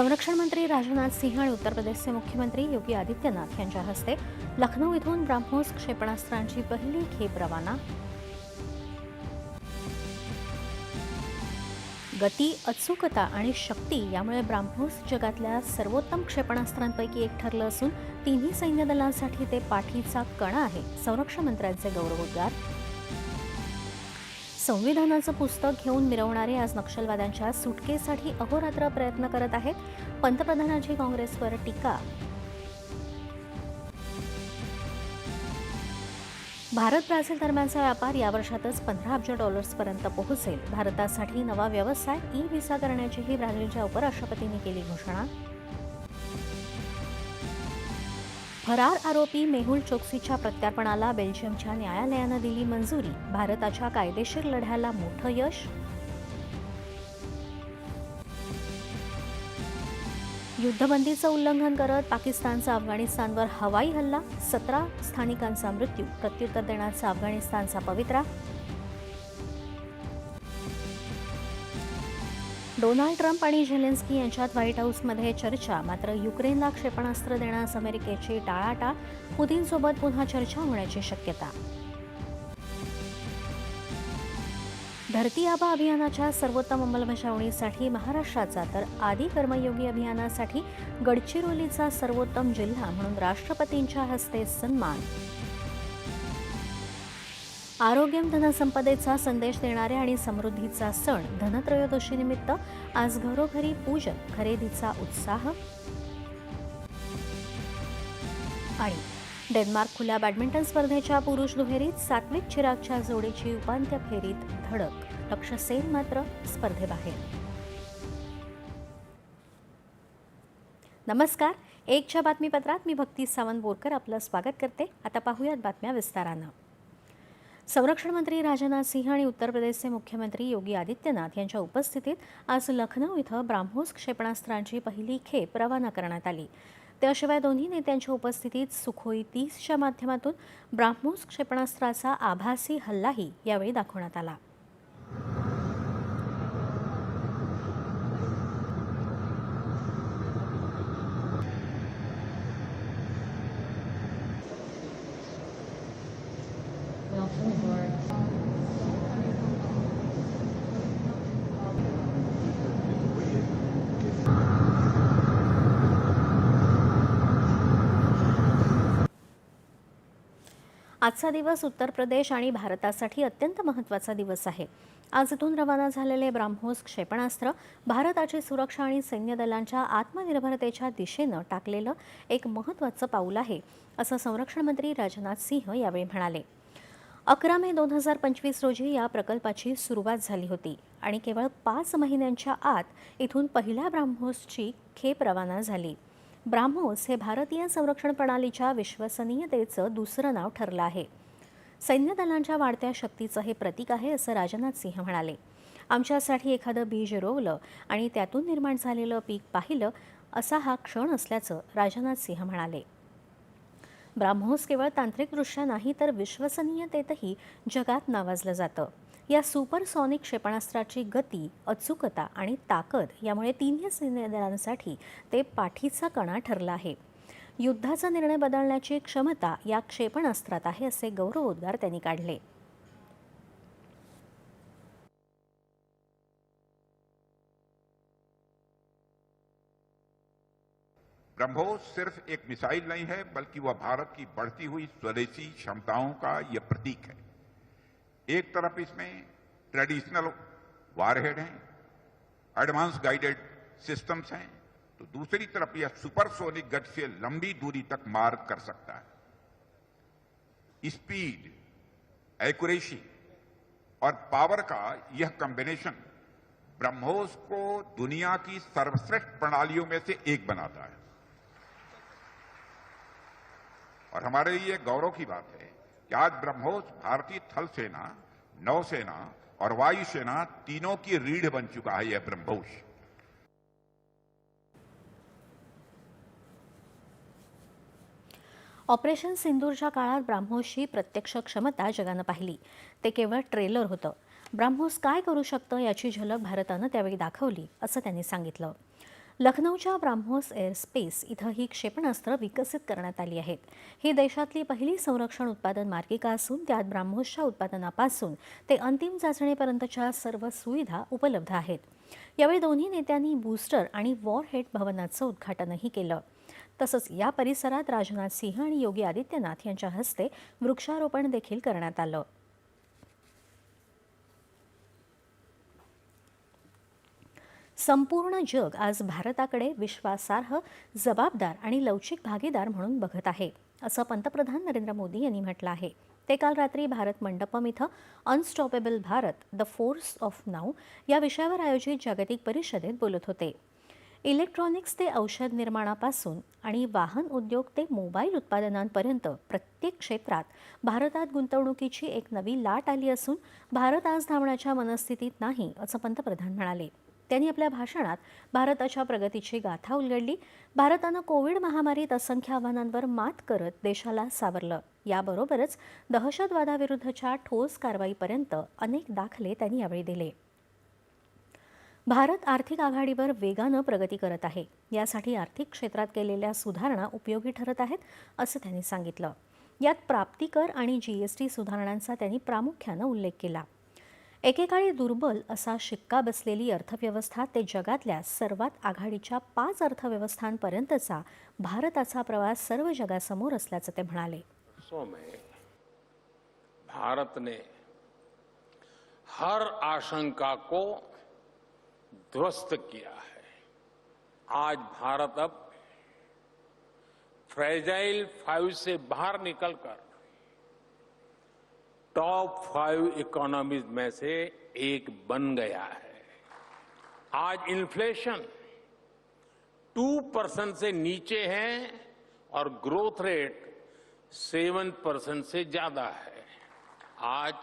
संरक्षण मंत्री राजनाथ सिंह आणि उत्तर प्रदेशचे मुख्यमंत्री योगी आदित्यनाथ यांच्या हस्ते लखनौ इथून ब्राह्मोस क्षेपणास्त्रांची पहिली खेप रवाना. गती अचूकता आणि शक्ती यामुळे ब्राह्मोस जगातल्या सर्वोत्तम क्षेपणास्त्रांपैकी एक ठरलं असून तिन्ही सैन्य दलांसाठी ते पाठीचा कणा आहे संरक्षण मंत्र्यांचे गौरवोद्गार. संविधानाचं पुस्तक घेऊन मिरवणारे आज नक्षलवाद्यांच्या सुटकेसाठी अहोरात्र प्रयत्न करत आहेत पंतप्रधानांची काँग्रेसवर टीका. भारत ब्राझील दरम्यानचा व्यापार या वर्षातच पंधरा अब्ज डॉलर्सपर्यंत पोहोचेल. भारतासाठी नवा व्यवसाय ई व्हिसा करण्याचीही ब्राझीलच्या उपराष्ट्रपतींनी केली घोषणा. फरार आरोपी मेहुल चोक्सीच्या प्रत्यार्पणाला बेल्जियमच्या न्यायालयानं दिली मंजुरी. भारताच्या कायदेशीर लढ्याला मोठं यश. युद्धबंदीचं उल्लंघन करत पाकिस्तानचा अफगाणिस्तानवर हवाई हल्ला. सतरा स्थानिकांचा मृत्यू प्रत्युत्तर देण्याचा अफगाणिस्तानचा पवित्रा. डोनाल्ड ट्रम्प आणि झेलेन्स्की यांच्यात व्हाईट हाऊसमध्ये चर्चा मात्र युक्रेनला क्षेपणास्त्र देण्यास अमेरिकेची टाळाटाळ पुतीनसोबत पुन्हा चर्चा होण्याची शक्यता. धरती आबा अभियानाच्या सर्वोत्तम अंमलबजावणीसाठी महाराष्ट्राचा तर आदी कर्मयोगी अभियानासाठी गडचिरोलीचा सर्वोत्तम जिल्हा म्हणून राष्ट्रपतींच्या हस्ते सन्मान. आरोग्यम धनसंपदेचा संदेश देणारे आणि समृद्धीचा सण धनत्रयोदशीनिमित्त आज घरोघरी पूजन खरेदीचा उत्साह. आणि डेन्मार्क खुल्या बॅडमिंटन स्पर्धेच्या पुरुष दुहेरीत सात्विक चिरागच्या जोडीची उपांत्य फेरीत धडक. लक्ष सेन मात्र स्पर्धेबाहेर. नमस्कार. एकच्या बातमीपत्रात मी भक्ती सावंत बोरकर आपलं स्वागत करते. आता पाहूयात बातम्या विस्तारानं. संरक्षण मंत्री राजनाथ सिंह आणि उत्तर प्रदेशचे मुख्यमंत्री योगी आदित्यनाथ यांच्या उपस्थितीत आज लखनौ इथं ब्राह्मोस क्षेपणास्त्रांची पहिली खेप रवाना करण्यात आली. त्याशिवाय दोन्ही नेत्यांच्या उपस्थितीत सुखोई तीसच्या माध्यमातून ब्राह्मोस क्षेपणास्त्राचा आभासी हल्लाही यावेळी दाखवण्यात आला. आजचा दिवस उत्तर प्रदेश आणि भारतासाठी अत्यंत महत्त्वाचा दिवस आहे. आज इथून रवाना झालेले ब्राह्मोस क्षेपणास्त्र भारताची सुरक्षा आणि सैन्य दलांच्या आत्मनिर्भरतेच्या दिशेनं टाकलेलं एक महत्त्वाचं पाऊल आहे असं संरक्षण मंत्री राजनाथ सिंह यावेळी म्हणाले. अकरा मे दोन हजार पंचवीस रोजी या प्रकल्पाची सुरुवात झाली होती आणि केवळ पाच महिन्यांच्या आत इथून पहिल्या ब्राह्मोसची खेप रवाना झाली. ब्राह्मोस हे भारतीय संरक्षण प्रणालीच्या विश्वसनीयतेचं दुसरं नाव ठरलं आहे. सैन्य दलांच्या वाढत्या शक्तीचं हे प्रतीक आहे असं राजनाथ सिंह म्हणाले. आमच्यासाठी एखादं बीज रोवलं आणि त्यातून निर्माण झालेलं पीक पाहिलं असा हा क्षण असल्याचं राजनाथ सिंह म्हणाले. ब्राह्मोस केवळ तांत्रिकदृष्ट्या नाही तर विश्वसनीयतेतही जगात नावाजलं जातं. या सुपरसॉनिक क्षेपणास्त्राची गती अचूकता आणि ताकद यामुळे तिन्ही सैन्यदलांसाठी ते पाठीचा कणा ठरला आहे. युद्धाचा निर्णय बदलण्याची क्षमता या क्षेपणास्त्रात आहे असे गौरवोद्गार त्यांनी काढले. ब्रह्मोस सिर्फ़ एक मिसाइल नहीं है, बल्कि वह भारत की बढ़ती हुई स्वदेशी क्षमताओं का यह प्रतीक है। एक तरफ़ इसमें ट्रेडिशनल वारहेड हैं एडवांस गाइडेड सिस्टम्स हैं तो दूसरी तरफ़ यह सुपरसोनिक गति से लंबी दूरी तक मार कर सकता है। स्पीड एक्यूरेसी और पावर का यह कॉम्बिनेशन ब्रह्मोस को दुनिया की सर्वश्रेष्ठ प्रणालियों में से एक बनाता है। और हमारे लिए गौरव की बात है कि आज ब्रह्मोस भारतीय थल सेना नौसेना और वायुसेना तीनों की रीढ़ बन चुका है यह ब्रह्मोस। ऑपरेशन सिंदूरच्या काळात ब्राह्मोसची प्रत्यक्ष क्षमता जगानं पाहिली. ते केवळ ट्रेलर होतं. ब्राह्मोस काय करू शकतं याची झलक भारतानं त्यावेळी दाखवली असं त्यांनी सांगितलं. लखनौच्या ब्राह्मोस एअरस्पेस इथं ही क्षेपणास्त्र विकसित करण्यात आली आहेत. ही देशातली पहिली संरक्षण उत्पादन मार्गिका असून त्यात ब्राह्मोसच्या उत्पादनापासून ते अंतिम चाचणीपर्यंतच्या सर्व सुविधा उपलब्ध आहेत. यावेळी दोन्ही नेत्यांनी बूस्टर आणि वॉरहेड भवनाचं उद्घाटनही केलं. तसंच या परिसरात राजनाथ सिंह आणि योगी आदित्यनाथ यांच्या हस्ते वृक्षारोपण देखील करण्यात आलं. संपूर्ण जग आज भारताकडे विश्वासार्ह जबाबदार आणि लवचिक भागीदार म्हणून बघत आहे असं पंतप्रधान नरेंद्र मोदी यांनी म्हटलं आहे. ते काल रात्री भारत मंडपम इथं unstoppable Bharat the force of now या विषयावर आयोजित जागतिक परिषदेत बोलत होते. इलेक्ट्रॉनिक्स ते औषध निर्माणापासून आणि वाहन उद्योग ते मोबाईल उत्पादनांपर्यंत प्रत्येक क्षेत्रात भारतात गुंतवणुकीची एक नवी लाट आली असून भारत आज धावण्याच्या मनस्थितीत नाही असं पंतप्रधान म्हणाले. त्यांनी आपल्या भाषणात भारताच्या प्रगतीची गाथा उलगडली. भारतानं कोविड महामारीत असंख्य आव्हानांवर मात करत देशाला सावरलं. याबरोबरच दहशतवादाविरुद्धच्या ठोस कारवाईपर्यंत अनेक दाखले त्यांनी यावेळी दिले. भारत आर्थिक आघाडीवर वेगानं प्रगती करत आहे. यासाठी आर्थिक क्षेत्रात केलेल्या सुधारणा उपयोगी ठरत आहेत असं त्यांनी सांगितलं. यात प्राप्तिकर आणि जीएसटी सुधारणांचा त्यांनी प्रामुख्यानं उल्लेख केला. एकेकाळी दुर्बल असा शिक्का बसलेली अर्थव्यवस्था ते जगातल्या सर्वात आघाडीच्या पाच अर्थव्यवस्थांपर्यंतचा भारताचा प्रवास सर्व जगासमोर असल्याचं ते म्हणाले. वर्षों भारत ने हर आशंका को ध्वस्त किया है. आज भारत अब फ्रेजाइल फाइव से बाहर निकलकर टॉप फाइव इकोनॉमीज में से एक बन गया है। आज इन्फ्लेशन टू परसेंट से नीचे है और ग्रोथ रेट सेवन परसेंट से ज़्यादा है। आज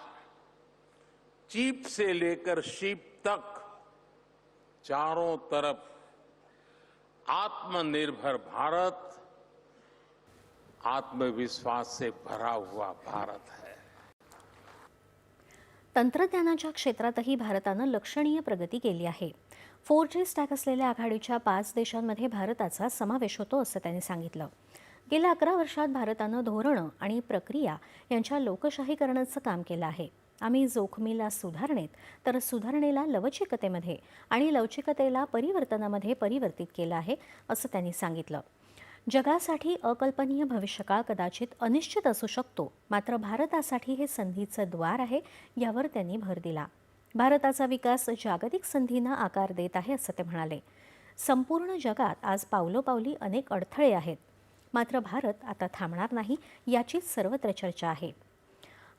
चीप से लेकर शिप तक चारों तरफ़ आत्मनिर्भर भारत, आत्मविश्वास से भरा हुआ भारत है। तंत्रज्ञानाच्या क्षेत्रातही भारतानं लक्षणीय प्रगती केली आहे. फोर जी स्टॅक असलेल्या आघाडीच्या पाच देशांमध्ये भारताचा समावेश होतो असं त्यांनी सांगितलं. गेल्या अकरा वर्षात भारतानं धोरणं आणि प्रक्रिया यांच्या लोकशाहीकरणाचं काम केलं आहे. आम्ही जोखमीला सुधारणेत तर सुधारणेला लवचिकतेमध्ये आणि लवचिकतेला परिवर्तनामध्ये परिवर्तित केलं आहे असं त्यांनी सांगितलं. जगासाठी अकल्पनीय भविष्यकाळ कदाचित अनिश्चित असू शकतो. मात्र भारतासाठी हे संधीचं द्वार आहे यावर त्यांनी भर दिला. भारताचा विकास जागतिक संधींना आकार देत आहे असं ते म्हणाले. संपूर्ण जगात आज पावलोपावली अनेक अडथळे आहेत. मात्र भारत आता थांबणार नाही याचीच सर्वत्र चर्चा आहे.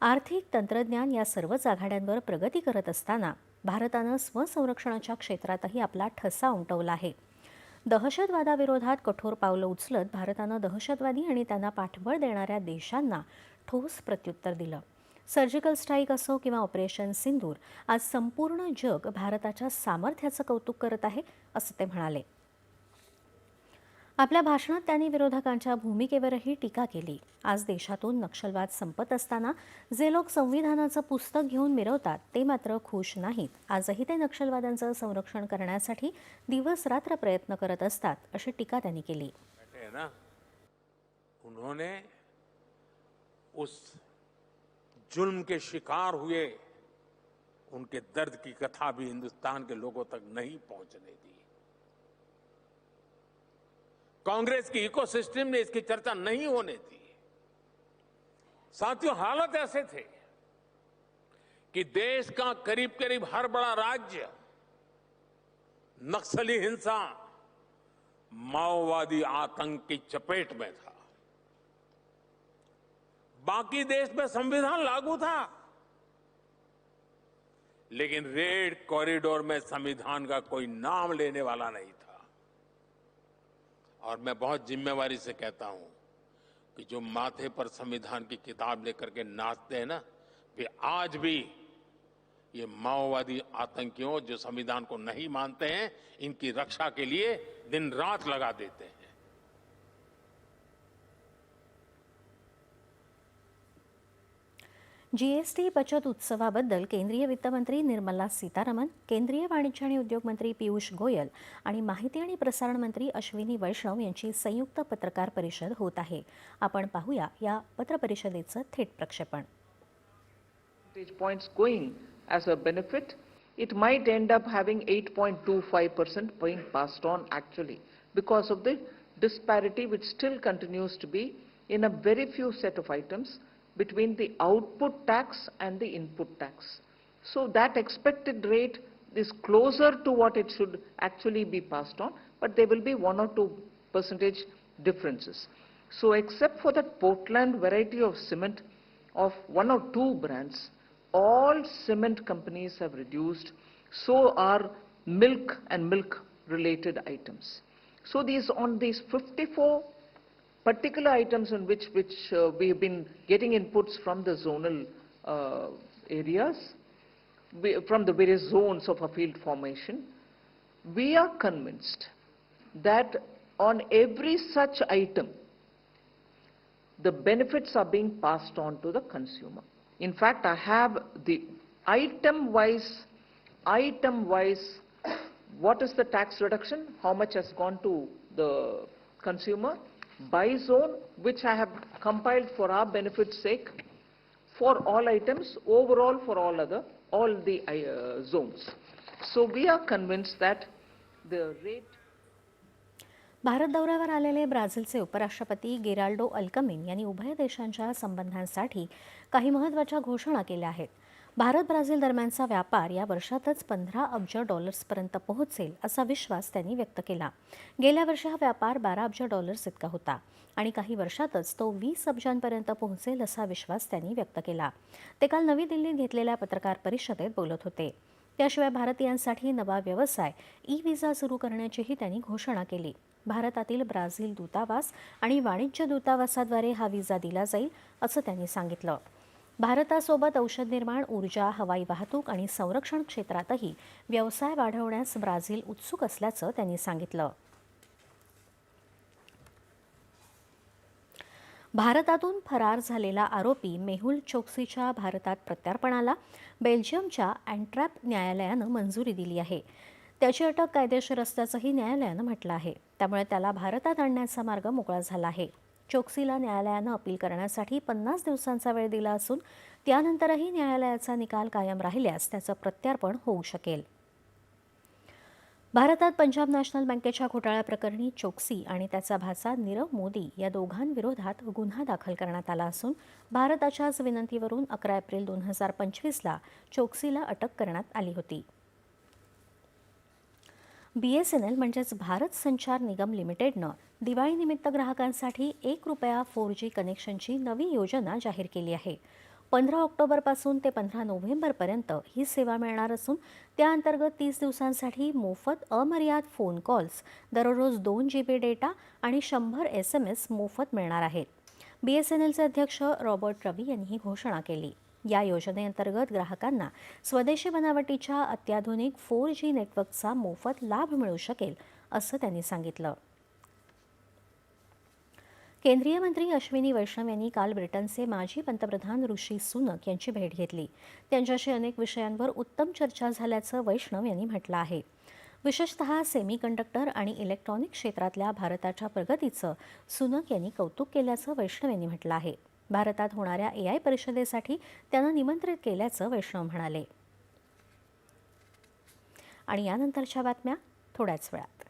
आर्थिक तंत्रज्ञान या सर्वच आघाड्यांवर प्रगती करत असताना भारतानं स्वसंरक्षणाच्या क्षेत्रातही आपला ठसा उमटवला आहे. दहशतवादाविरोधात कठोर पावलं उचलत भारतानं दहशतवादी आणि त्यांना पाठबळ देणाऱ्या देशांना ठोस प्रत्युत्तर दिलं. सर्जिकल स्ट्राईक असो किंवा ऑपरेशन सिंदूर आज संपूर्ण जग भारताच्या सामर्थ्याचं कौतुक करत आहे असं ते म्हणाले. आपल्या भाषणात त्यांनी विरोधकांच्या भूमिकेवरही टीका केली. आज देशातून नक्षलवाद संपत असताना जे लोक संविधानाचं पुस्तक घेऊन मिरवतात ते मात्र खुश नाहीत. आजही ते नक्षलवाद्यांचं संरक्षण करण्यासाठी दिवस रात्र प्रयत्न करत असतात अशी टीका त्यांनी केली. ना? उन्होंने उस जुल्म के शिकार हुए उनके दर्द की कथा भी हिंदुस्तान के लोगों तक नहीं पहुंचने दी। कांग्रेस की इकोसिस्टम ने इसकी चर्चा नहीं होने दी। साथियों, हालत ऐसे थे कि देश का करीब करीब हर बड़ा राज्य नक्सली हिंसा, माओवादी आतंक की चपेट में था। बाकी देश में संविधान लागू था। लेकिन रेड कॉरिडोर में संविधान का कोई नाम लेने वाला नहीं था और मैं बहुत जिम्मेवारी से कहता हूँ कि जो माथे पर संविधान की किताब लेकर के नाचते हैं ना, वे आज भी ये माओवादी आतंकियों जो संविधान को नहीं मानते हैं, इनकी रक्षा के लिए दिन रात लगा देते हैं। जी एस टी बचत उत्सवाबद्दल केंद्रीय वित्तमंत्री निर्मला सीतारामन केंद्रीय वाणिज्य आणि उद्योग मंत्री पियुष गोयल आणि माहिती आणि प्रसारण मंत्री अश्विनी वैष्णव यांची संयुक्त पत्रकार परिषद होत आहे. आपण पाहूया या पत्र परिषदेचं थेट प्रक्षेपण. It might end up having 8.25% being passed on actually because of the disparity which still continues to be in a very few set of items between the output tax and the input tax. So that expected rate is closer to what it should actually be passed on, but there will be one or two percentage differences. So except for that Portland variety of cement of one or two brands, all cement companies have reduced, so are milk and milk-related items. So these, on these 54 particular items on which, which uh, we have been getting inputs from the zonal uh, areas, we- from the various zones of a field formation, we are convinced that on every such item, the benefits are being passed on to the consumer. In fact, I have the item-wise, item-wise, what is the tax reduction, how much has gone to the consumer, by zone, which I have compiled for our benefit's sake, for all items, overall for all other, all the uh, zones. So we are convinced that the rate Bharat दौऱ्यावर आलेले ब्राझीलचे उपराष्ट्रपती Geraldo अल्कमिन यांनी उभय देशांच्या संबंधांसाठी काही महत्त्वाच्या घोषणा केल्या आहेत भारत ब्राझील दरम्यानचा व्यापार या वर्षातच पंधरा अब्ज डॉलर्सपर्यंत पोहोचेल असा विश्वास त्यांनी व्यक्त केला. गेल्या वर्षी हा व्यापार बारा अब्ज डॉलर्स इतका होता आणि काही वर्षातच तो वीस अब्जांपर्यंत पोहोचेल असा विश्वास त्यांनी व्यक्त केला. ते काल नवी दिल्लीत घेतलेल्या पत्रकार परिषदेत बोलत होते. त्याशिवाय भारतीयांसाठी नवा व्यवसाय ई विजा सुरू करण्याचीही त्यांनी घोषणा केली. भारतातील ब्राझील दूतावास आणि वाणिज्य दूतावासाद्वारे हा व्हिसा दिला जाईल असं त्यांनी सांगितलं. भारतासोबत औषध निर्माण ऊर्जा हवाई वाहतूक आणि संरक्षण क्षेत्रातही व्यवसाय वाढवण्यास ब्राझील उत्सुक असल्याचं त्यांनी सांगितलं. भारतातून फरार झालेला आरोपी मेहुल चोक्सीच्या भारतात प्रत्यार्पणाला बेल्जियमच्या अँट्रॅप न्यायालयानं मंजुरी दिली आहे. त्याची अटक कायदेशीर असल्याचंही न्यायालयानं म्हटलं आहे. त्यामुळे त्याला भारतात आणण्याचा मार्ग मोकळा झाला आहे. चोक्सीला न्यायालयानं अपील करण्यासाठी पन्नास दिवसांचा वेळ दिला असून त्यानंतरही न्यायालयाचा निकाल कायम राहिल्यास त्याचं प्रत्यार्पण होऊ शकेल. भारतात पंजाब नॅशनल बँकेच्या घोटाळ्याप्रकरणी चोक्सी आणि त्याचा भाचा नीरव मोदी या दोघांविरोधात गुन्हा दाखल करण्यात आला असून भारताच्याच विनंतीवरून अकरा एप्रिल दोन हजार पंचवीसला चोक्सीला अटक करण्यात आली होती. बीएसएनएल म्हणजेच भारत संचार निगम लिमिटेडनं दिवाळीनिमित्त ग्राहकांसाठी एक रुपया फोर जी कनेक्शनची नवी योजना जाहीर केली आहे. पंधरा ऑक्टोबरपासून ते पंधरा नोव्हेंबरपर्यंत ही सेवा मिळणार असून त्याअंतर्गत तीस दिवसांसाठी मोफत अमर्याद फोन कॉल्स दररोज दोन जी बी डेटा आणि शंभर एस एम एस मोफत मिळणार आहेत. बी एस एन एलचे अध्यक्ष रॉबर्ट रवी यांनी ही घोषणा केली. या योजनेअंतर्गत ग्राहकांना स्वदेशी बनावटीच्या अत्याधुनिक फोर जी नेटवर्कचा मोफत लाभ मिळू शकेल असं त्यांनी सांगितलं. केंद्रीय मंत्री अश्विनी वैष्णव यांनी काल ब्रिटनचे माजी पंतप्रधान ऋषी सुनक यांची भेट घेतली. त्यांच्याशी अनेक विषयांवर उत्तम चर्चा झाल्याचं वैष्णव यांनी म्हटलं आहे. विशेषतः सेमीकंडक्टर आणि इलेक्ट्रॉनिक क्षेत्रातल्या भारताच्या प्रगतीचं सुनक यांनी कौतुक केल्याचं वैष्णव यांनी म्हटलं आहे. भारतात होणाऱ्या ए आय परिषदेसाठी त्यांना निमंत्रित केल्याचं वैष्णव म्हणाले. आणि यानंतरच्या बातम्या थोड्याच वेळात.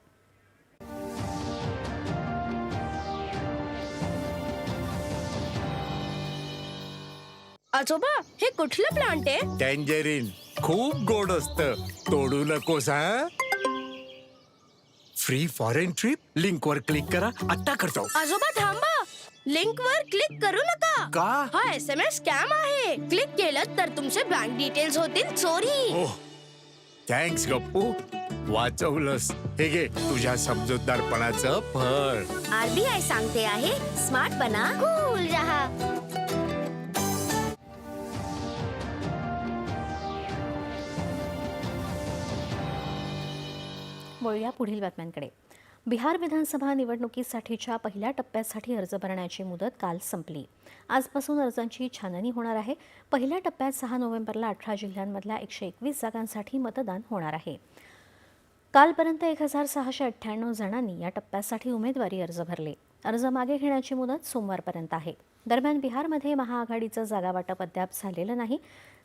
आजोबा हे कुठलं प्लांट आहे? टँजरीन खूप गोड असत. तोडू नकोस हा? फ्री फॉरेन ट्रिप लिंक वर क्लिक करा. आता करतो. आजोबा थांबा. लिंक वर क्लिक करू नका. का? हा एस एम एस स्कॅम आहे. क्लिक केलं तर तुमचे बँक डिटेल्स होतील. चोरी ओह थँक्स गप्पू. वाचवलंस. हे घे तुझ्या समजूतदारपणाचं फळ. आरबीआय सांगते आहे स्मार्ट बना कूल रहा. वळूया पुढील बातम्यांकडे. बिहार विधानसभा निवडणुकीसाठीच्या पहिल्या टप्प्यासाठी अर्ज भरण्याची मुदत काल संपली. आजपासून अर्जांची छाननी होणार आहे. पहिल्या टप्प्यात सहा नोव्हेंबरला अठरा जिल्ह्यांमधल्या एकशे एकवीस जागांसाठी मतदान होणार आहे. कालपर्यंत एक हजार सहाशे अठ्ठ्याण्णव जणांनी या टप्प्यासाठी उमेदवारी अर्ज भरले. अर्ज मागे घेण्याची मुदत सोमवारपर्यंत आहे. दरम्यान बिहारमध्ये महाआघाडीचं जागावाटप अद्याप झालेलं नाही.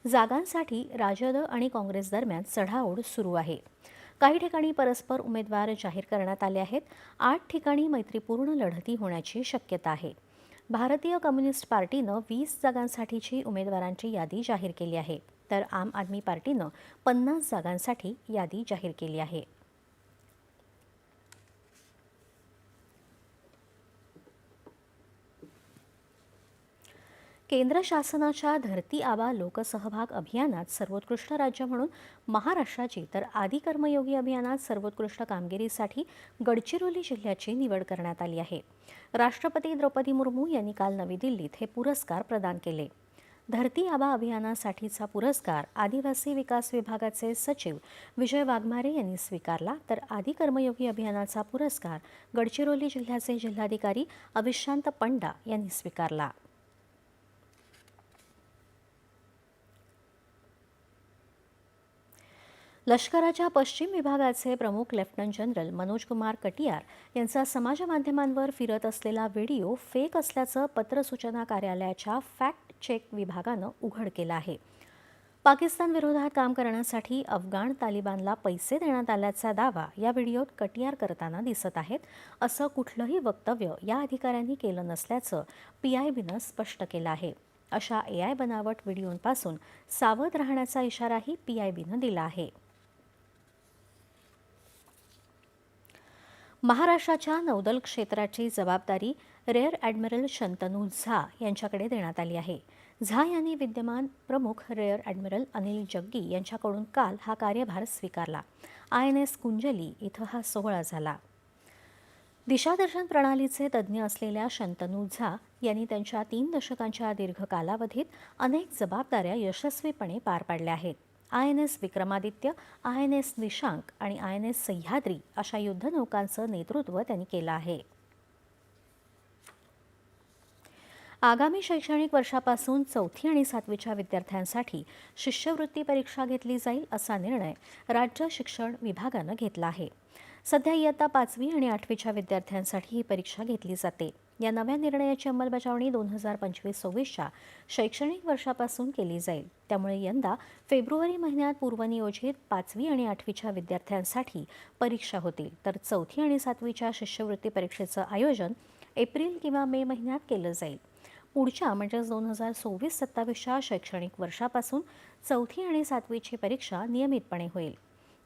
जागांसाठी राजद आणि काँग्रेस दरम्यान चढाओढ सुरू आहे. काही ठिकाणी परस्पर उमेदवार जाहीर करण्यात आले आहेत. आठ ठिकाणी मैत्रीपूर्ण लढती होण्याची शक्यता आहे. भारतीय कम्युनिस्ट पार्टीनं वीस जागांसाठीची उमेदवारांची यादी जाहीर केली आहे. तर आम आदमी पार्टीनं पन्नास जागांसाठी यादी जाहीर केली आहे. केंद्र शासनाच्या धरती आबा लोकसहभाग अभियानात सर्वोत्कृष्ट राज्य म्हणून महाराष्ट्राची तर आदी कर्मयोगी अभियानात सर्वोत्कृष्ट कामगिरीसाठी गडचिरोली जिल्ह्याची निवड करण्यात आली आहे. राष्ट्रपती द्रौपदी मुर्मू यांनी काल नवी दिल्लीत हे पुरस्कार प्रदान केले. धरती आबा अभियानासाठीचा पुरस्कार आदिवासी विकास विभागाचे सचिव विजय वाघमारे यांनी स्वीकारला. तर आदी कर्मयोगी अभियानाचा पुरस्कार गडचिरोली जिल्ह्याचे जिल्हाधिकारी अविशांत पंडा यांनी स्वीकारला. लष्कराच्या पश्चिम विभागाचे प्रमुख लेफ्टनंट जनरल मनोज कुमार कटियार यांचा समाज माध्यमांवर फिरत असलेला व्हिडिओ फेक असल्याचं पत्र सूचना कार्यालयाच्या फॅक्ट चेक विभागानं उघड केलं आहे. पाकिस्तान विरोधात काम करण्यासाठी अफगाण तालिबानला पैसे देण्यात आल्याचा दावा या व्हिडिओत कटियार करताना दिसत आहेत असं कुठलंही वक्तव्य या अधिकाऱ्यांनी केलं नसल्याचं पीआयबीनं स्पष्ट केलं आहे. अशा ए आय बनावट व्हिडिओंपासून सावध राहण्याचा इशाराही पीआयबीनं दिला आहे. महाराष्ट्राच्या नौदल क्षेत्राची जबाबदारी रेअर ॲडमिरल शंतनू झा यांच्याकडे देण्यात आली आहे. झा यांनी विद्यमान प्रमुख रेअर ॲडमिरल अनिल जग्गी यांच्याकडून काल हा कार्यभार स्वीकारला. आय एन एस कुंजली इथं हा सोहळा झाला. दिशादर्शन प्रणालीचे तज्ज्ञ असलेल्या शंतनू झा यांनी त्यांच्या तीन दशकांच्या दीर्घ कालावधीत अनेक जबाबदाऱ्या यशस्वीपणे पार पाडल्या आहेत. I N S Vikramaditya I N S Nishank आणि आय एन एस सह्याद्री अशा युद्धनौकांचं नेतृत्व त्यांनी केलं आहे. आगामी शैक्षणिक वर्षापासून चौथी आणि सातवीच्या विद्यार्थ्यांसाठी शिष्यवृत्ती परीक्षा घेतली जाईल असा निर्णय राज्य शिक्षण विभागानं घेतला आहे. सध्या इयत्ता पाचवी आणि आठवीच्या विद्यार्थ्यांसाठी ही परीक्षा घेतली जाते. या नव्या निर्णयाची अंमलबजावणी दोन हजार पंचवीस सव्वीसच्या शैक्षणिक वर्षापासून केली जाईल. त्यामुळे यंदा फेब्रुवारी महिन्यात पूर्वनियोजित पाचवी आणि आठवीच्या विद्यार्थ्यांसाठी परीक्षा होतील. तर चौथी आणि सातवीच्या शिष्यवृत्ती परीक्षेचं आयोजन एप्रिल किंवा मे महिन्यात केलं जाईल. पुढच्या म्हणजेच दोन हजार सव्वीस सत्तावीसच्या शैक्षणिक वर्षापासून चौथी आणि सातवीची परीक्षा नियमितपणे होईल.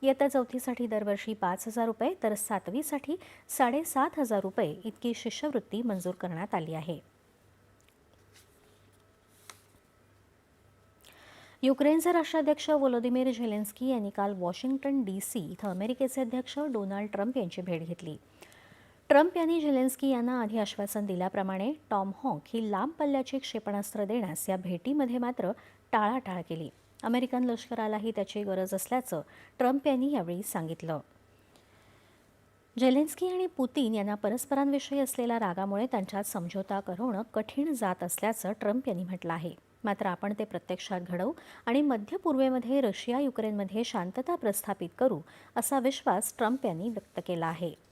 इयत्ता चौथीसाठी दरवर्षी पाच हजार रुपये तर सातवीसाठी साडेसात हजार रुपये इतकी शिष्यवृत्ती मंजूर करण्यात आली आहे. युक्रेनचे राष्ट्राध्यक्ष व्लोदिमीर झेलेन्स्की यांनी काल वॉशिंग्टन डी सी इथं अमेरिकेचे अध्यक्ष डोनाल्ड ट्रम्प यांची भेट घेतली. ट्रम्प यांनी झेलेन्स्की यांना आधी आश्वासन दिल्याप्रमाणे टॉम हॉक ही लांब पल्ल्याची क्षेपणास्त्र देण्यास या भेटीमध्ये मात्र टाळाटाळ केली. अमेरिकन लष्करालाही त्याची गरज असल्याचं ट्रम्प यांनी यावेळी सांगितलं. झेलेन्स्की आणि पुतीन यांना परस्परांविषयी असलेल्या रागामुळे त्यांच्यात समझोता करवणं कठीण जात असल्याचं ट्रम्प यांनी म्हटलं आहे. मात्र आपण ते प्रत्यक्षात घडवू आणि मध्य पूर्वेमध्ये रशिया युक्रेनमध्ये शांतता प्रस्थापित करू असा विश्वास ट्रम्प यांनी व्यक्त केला आहे.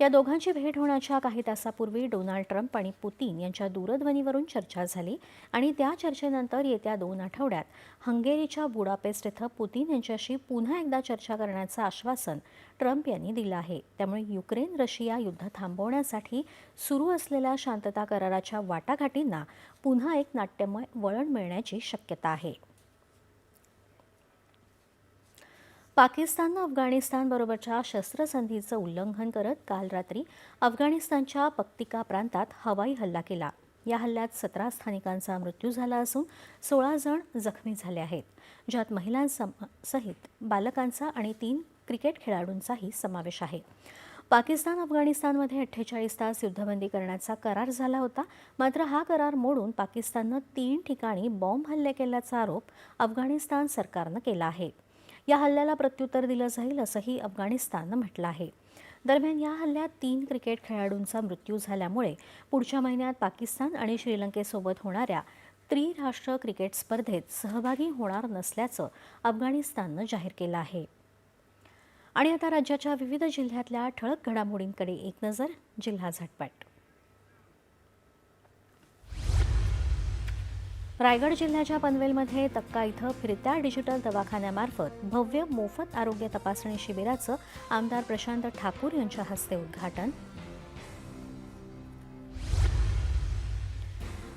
या दोघांची भेट होण्याच्या काही तासापूर्वी डोनाल्ड ट्रम्प आणि पुतीन यांच्या दूरध्वनीवरून चर्चा झाली आणि त्या चर्चेनंतर येत्या दोन आठवड्यात हंगेरीच्या बुडापेस्ट इथं पुतीन यांच्याशी पुन्हा एकदा चर्चा करण्याचं आश्वासन ट्रम्प यांनी दिलं आहे. त्यामुळे युक्रेन रशिया युद्ध थांबवण्यासाठी सुरू असलेल्या शांतता कराराच्या वाटाघाटींना पुन्हा एक नाट्यमय वळण मिळण्याची शक्यता आहे. पाकिस्ताननं अफगाणिस्तानबरोबरच्या शस्त्रसंधीचं उल्लंघन करत काल रात्री अफगाणिस्तानच्या पक्तिका प्रांतात हवाई हल्ला केला. या हल्ल्यात सतरा स्थानिकांचा मृत्यू झाला असून सोळा जण जखमी झाले आहेत. ज्यात महिलांसहित बालकांचा आणि तीन क्रिकेट खेळाडूंचाही समावेश आहे. पाकिस्तान अफगाणिस्तानमध्ये अठ्ठेचाळीस तास युद्धबंदी करण्याचा करार झाला होता. मात्र हा करार मोडून पाकिस्ताननं तीन ठिकाणी बॉम्ब हल्ले केल्याचा आरोप अफगाणिस्तान सरकारनं केला आहे. या हल्ल्याला प्रत्युत्तर दिलं जाईल असंही अफगाणिस्ताननं म्हटलं आहे. दरम्यान या हल्ल्यात तीन क्रिकेट खेळाडूंचा मृत्यू झाल्यामुळे पुढच्या महिन्यात पाकिस्तान आणि श्रीलंकेसोबत होणाऱ्या त्रिराष्ट्र क्रिकेट स्पर्धेत सहभागी होणार नसल्याचं अफगाणिस्ताननं जाहीर केलं आहे. आणि आता राज्याच्या विविध जिल्ह्यातल्या ठळक घडामोडींकडे एक नजर जिल्हा झटपट. रायगड जिल्ह्याच्या पनवेलमध्ये तक्का इथं फिरत्या डिजिटल दवाखान्यामार्फत भव्य मोफत आरोग्य तपासणी शिबिराचं आमदार प्रशांत ठाकूर यांच्या हस्ते उद्घाटन.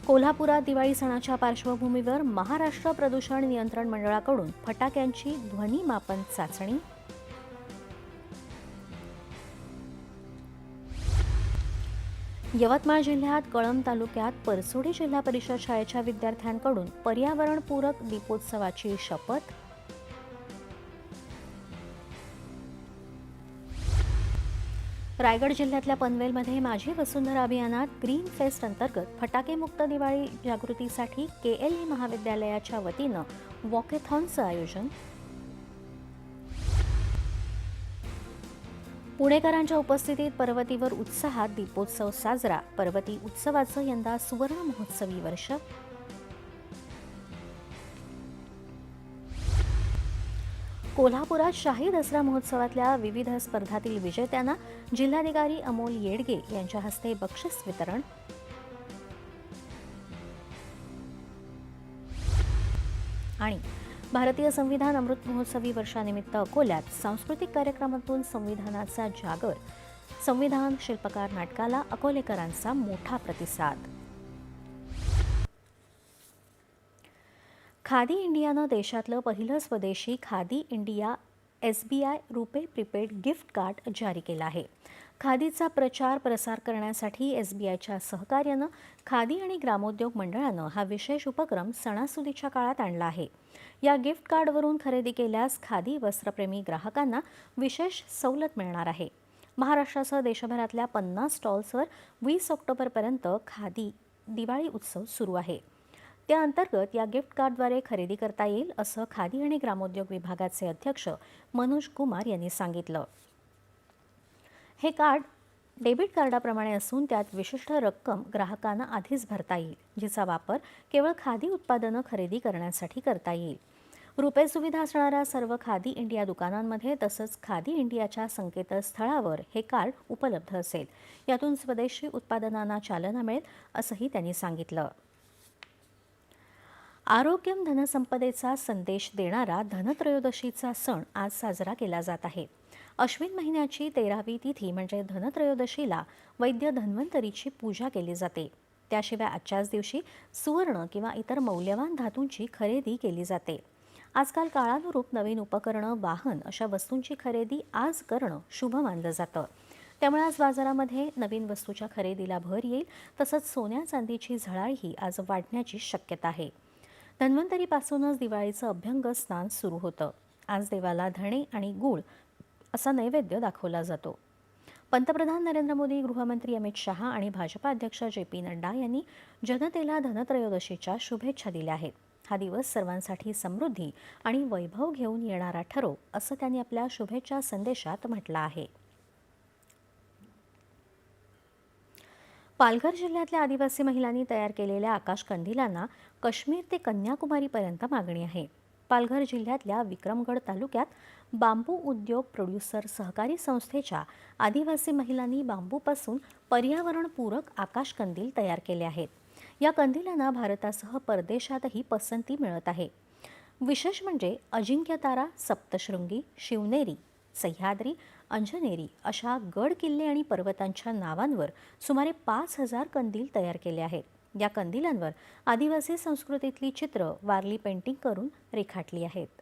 कोल्हापुरात दिवाळी सणाच्या पार्श्वभूमीवर महाराष्ट्र प्रदूषण नियंत्रण मंडळाकडून फटाक्यांची ध्वनीमापन चाचणी. यवतमाळ जिल्ह्यात कळंब तालुक्यात परसोडी जिल्हा परिषद शाळेच्या विद्यार्थ्यांकडून पर्यावरणपूरक दीपोत्सवाची शपथ? रायगड जिल्ह्यातल्या पनवेलमध्ये माझी वसुंधरा अभियानात ग्रीन फेस्ट अंतर्गत फटाकेमुक्त दिवाळी जागृतीसाठी के एल ई महाविद्यालयाच्या वतीनं वॉकेथॉनचं आयोजन पुणेकरांच्या उपस्थितीत पर्वतीवर उत्साहात दीपोत्सव साजरा. पर्वती उत्सवाचं यंदा सुवर्ण महोत्सवी वर्ष. कोल्हापुरात शाही दसरा महोत्सवातल्या विविध स्पर्धातील विजेत्यांना जिल्हाधिकारी अमोल येडगे यांच्या हस्ते बक्षीस वितरण. आणि भारतीय संविधान अमृत महोत्सवी वर्षानिमित्त अकोल्यात सांस्कृतिक कार्यक्रमातून संविधानाचा जागर. संविधान शिल्पकार नाटकाला अकोलेकरांचा मोठा प्रतिसाद. खादी इंडियानं देशातलं पहिलं स्वदेशी Khadi India S B I RuPay prepaid gift card जारी केलं आहे. खादीचा प्रचार प्रसार करण्यासाठी एस बी आयच्या सहकार्यानं खादी आणि ग्रामोद्योग मंडळानं हा विशेष उपक्रम सणासुदीच्या काळात आणला आहे. या गिफ्ट कार्डवरून खरेदी केल्यास खादी वस्त्रप्रेमी ग्राहकांना विशेष सवलत मिळणार आहे. महाराष्ट्रासह देशभरातल्या पन्नास स्टॉल्सवर वीस ऑक्टोबरपर्यंत खादी दिवाळी उत्सव सुरू आहे. त्याअंतर्गत या गिफ्ट कार्डद्वारे खरेदी करता येईल असं खादी आणि ग्रामोद्योग विभागाचे अध्यक्ष मनोज कुमार यांनी सांगितलं. हे कार्ड डेबिट कार्डाप्रमाणे असून त्यात विशिष्ट रक्कम ग्राहकांना आधीच भरता येईल जिचा वापर केवळ खादी उत्पादनं खरेदी करण्यासाठी करता येईल. रुपे सुविधा असणाऱ्या सर्व खादी इंडिया दुकानांमध्ये तसंच खादी इंडियाच्या संकेतस्थळावर हे कार्ड उपलब्ध असेल. यातून स्वदेशी उत्पादनांना चालना मिळेल असंही त्यांनी सांगितलं. आरोग्यम धनसंपदेचा संदेश देणारा धनत्रयोदशीचा सण आज साजरा केला जात आहे. अश्विन महिन्याची तेरावी तिथी म्हणजे धनत्रयोदशीला वैद्य धन्वंतरीची पूजा केली जाते. त्याशिवाय आजच्याच दिवशी सुवर्ण किंवा इतर मौल्यवान धातूंची खरेदी केली जाते. आजकाल काळानुरूप नवीन उपकरणं वाहन अशा वस्तूंची खरेदी आज करणं शुभ मानलं जातं. त्यामुळे आज बाजारामध्ये नवीन वस्तूच्या खरेदीला भर येईल तसंच सोन्या चांदीची झळाळही आज वाढण्याची शक्यता आहे. धन्वंतरीपासूनच दिवाळीचं अभ्यंग स्नान सुरू होतं. आज देवाला धणे आणि गूळ असा नैवेद्य दाखवला जातो. पंतप्रधान नरेंद्र मोदी गृहमंत्री अमित शहा आणि भाजपा अध्यक्ष जे पी नड्डा यांनी जनतेला धनत्रयोदशीच्या शुभेच्छा दिल्या आहेत. हा दिवस सर्वांसाठी समृद्धी आणि वैभव घेऊन येणारा ठरो असं त्यांनी आपल्या शुभेच्छा संदेशात म्हटलं आहे. पालघर जिल्ह्यातल्या आदिवासी महिलांनी तयार केलेल्या आकाश कंदिलांना काश्मीर ते कन्याकुमारीपर्यंत मागणी आहे. पालघर जिल्ह्यातल्या विक्रमगड तालुक्यात बांबू उद्योग प्रोड्युसर सहकारी संस्थेच्या आदिवासी महिलांनी बांबूपासून पर्यावरणपूरक आकाश कंदील तयार केले आहेत. या कंदिलांना भारतासह परदेशातही पसंती मिळत आहे. विशेष म्हणजे अजिंक्यतारा सप्तशृंगी शिवनेरी सह्याद्री अंजनेरी अशा गड किल्ले आणि पर्वतांच्या नावांवर सुमारे पाच हजार कंदील तयार केले आहेत. या कंदिलांवर आदिवासी संस्कृतीतली चित्र वारली पेंटिंग करून रेखाटली आहेत.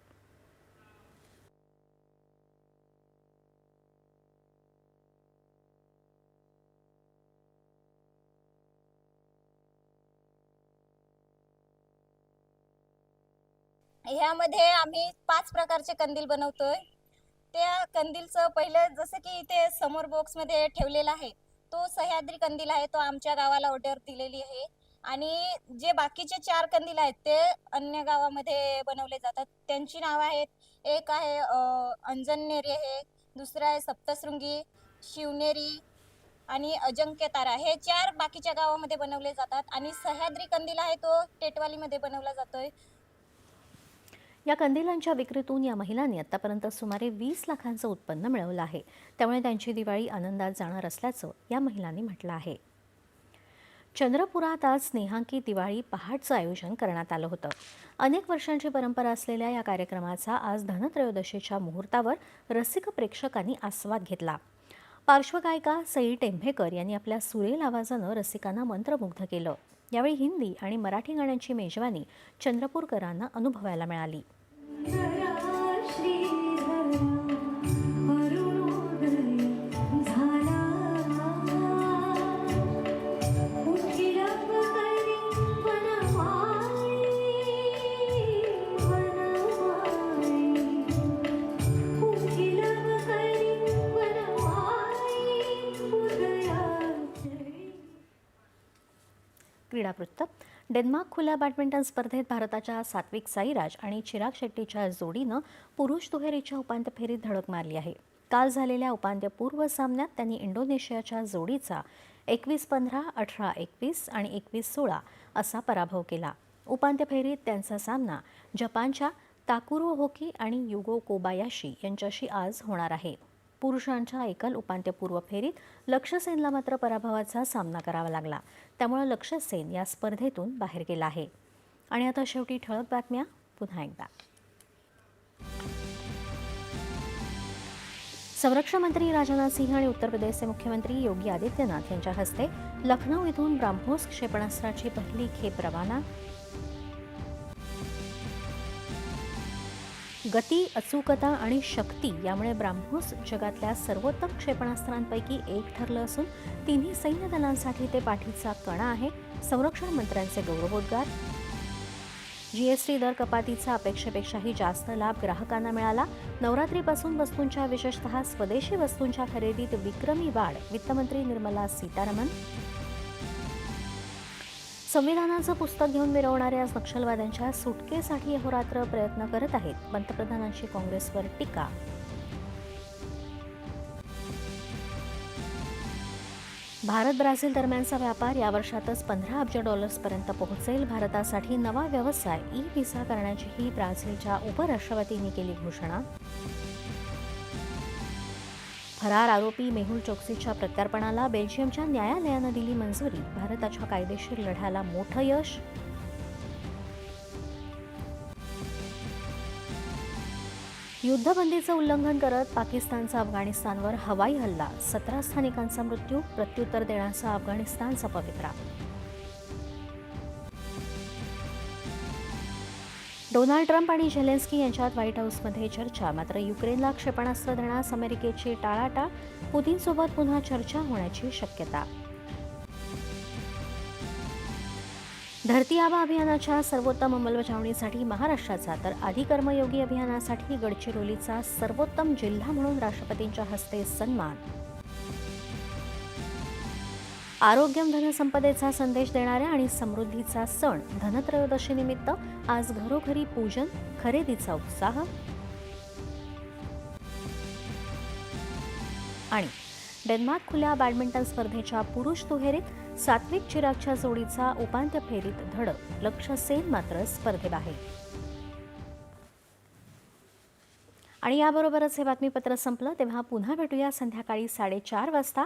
ह्यामध्ये आम्ही पाच प्रकारचे कंदील बनवतोय. त्या कंदीलचं पहिलं जसं की इथे समोर बॉक्समध्ये ठेवलेला आहे तो सह्याद्री कंदील आहे तो आमच्या गावाला ऑर्डर दिलेली आहे. आणि जे बाकीचे चार कंदील आहेत ते अन्य गावामध्ये बनवले जातात. त्यांची नावं आहेत एक आहे अंजनेरी आहे दुसरं आहे सप्तशृंगी शिवनेरी आणि अजंक्य तारा हे चार बाकीच्या गावामध्ये बनवले जातात. आणि सह्याद्री कंदील आहे तो टेटवालीमध्ये बनवला जातोय. या कंदिलांच्या विक्रीतून या महिलांनी आतापर्यंत सुमारे वीस लाखांचं उत्पन्न मिळवलं आहे. त्यामुळे त्यांची दिवाळी आनंदात जाणार असल्याचं या महिलांनी म्हटलं आहे. चंद्रपुरात आज स्नेहांकी दिवाळी पहाटचं आयोजन करण्यात आलं होतं. अनेक वर्षांची परंपरा असलेल्या या कार्यक्रमाचा आज धनत्रयोदशीच्या मुहूर्तावर रसिक प्रेक्षकांनी आस्वाद घेतला. पार्श्वगायिका सई टेंभेकर यांनी आपल्या सुरेल आवाजानं रसिकांना मंत्रमुग्ध केलं. यावेळी हिंदी आणि मराठी गाण्यांची मेजवानी चंद्रपूरकरांना अनुभवायला मिळाली. डेन्मार्क खुल्या बॅडमिंटन स्पर्धेत भारताच्या सात्विक साईराज आणि चिराग शेट्टीच्या जोडीनं पुरुष दुहेरीच्या उपांत्य फेरीत धडक मारली आहे. काल झालेल्या उपांत्यपूर्व सामन्यात त्यांनी इंडोनेशियाच्या जोडीचा एकवीस पंधरा अठरा एकवीस आणि एकवीस सोळा असा पराभव केला. उपांत्य फेरीत त्यांचा सामना जपानच्या ताकुरो होकी आणि युगो कोबायाशी यांच्याशी आज होणार आहे. पुरुषांच्या एकल उपांत्यपूर्व फेरीत लक्ष्य सेनला मात्र पराभवाचा सामना करावा लागला. त्यामुळे लक्ष्य सेन या स्पर्धेतून बाहेर गेला आहे. आणि आता शेवटी ठळक बातम्या. पुन्हा एकदा. संरक्षण मंत्री राजनाथ सिंह आणि उत्तर प्रदेशचे मुख्यमंत्री योगी आदित्यनाथ यांच्या हस्ते लखनौ इथून ब्राह्मोस क्षेपणास्त्राची पहिली खेप रवाना गती अचूकता आणि शक्ती यामुळे ब्राह्मोस जगातल्या सर्वोत्तम क्षेपणास्त्रांपैकी एक ठरलं असून तिन्ही सैन्य दलांसाठी ते पाठीचा कणा आहे. संरक्षण मंत्र्यांचे गौरवोद्गार. जीएसटी दर कपातीचा अपेक्षेपेक्षाही जास्त लाभ ग्राहकांना मिळाला. नवरात्रीपासून वस्तूंच्या विशेषतः स्वदेशी वस्तूंच्या खरेदीत विक्रमी वाढ वित्तमंत्री निर्मला सीतारामन. संविधानाचं पुस्तक घेऊन मिरवणाऱ्या नक्षलवाद्यांच्या सुटकेसाठी अहोरात्र प्रयत्न करत आहेत. पंतप्रधानांची काँग्रेसवर टीका. भारत ब्राझील दरम्यानचा व्यापार या वर्षातच पंधरा अब्ज डॉलर्सपर्यंत पोहोचेल. भारतासाठी नवा व्यवसाय ई व्हिसा करण्याचीही ब्राझीलच्या उपराष्ट्रपतींनी केली घोषणा. फरार आरोपी मेहुल चोक्सीच्या प्रत्यार्पणाला बेल्जियमच्या न्यायालयानं दिली मंजुरी. भारताच्या कायदेशीर लढ्याला मोठं यश. युद्धबंदीचं उल्लंघन करत पाकिस्तानचा अफगाणिस्तानवर हवाई हल्ला. सतरा स्थानिकांचा मृत्यू प्रत्युत्तर देण्याचा अफगाणिस्तानचा पवित्रा डोनाल्ड ट्रम्प आणि झेलेन्स्की यांच्यात व्हाईट हाऊसमध्ये चर्चा मात्र युक्रेनला क्षेपणास्त्र देण्यास अमेरिकेची टाळाटाळ पुतीनसोबत पुन्हा चर्चा होण्याची शक्यता. धरती आबा अभियानाच्या सर्वोत्तम अंमलबजावणीसाठी महाराष्ट्राचा तर अधिकर्मयोगी अभियानासाठी गडचिरोलीचा सर्वोत्तम जिल्हा म्हणून राष्ट्रपतींच्या हस्ते सन्मान. आरोग्यम धनसंपदेचा संदेश देणाऱ्या आणि समृद्धीचा सण धनत्रयोदशीनिमित्त आज घरोघरी पूजन खरेदीचा उत्साह. आणि डेन्मार्क खुल्या बॅडमिंटन स्पर्धेच्या पुरुष दुहेरीत सात्विक चिरागच्या जोडीचा उपांत्य फेरीत धडक लक्ष्य सेन मात्र स्पर्धेबाहेर आणि याबरोबरच हे बातमीपत्र संपलं तेव्हा पुन्हा भेटूया संध्याकाळी साडेचार वाजता.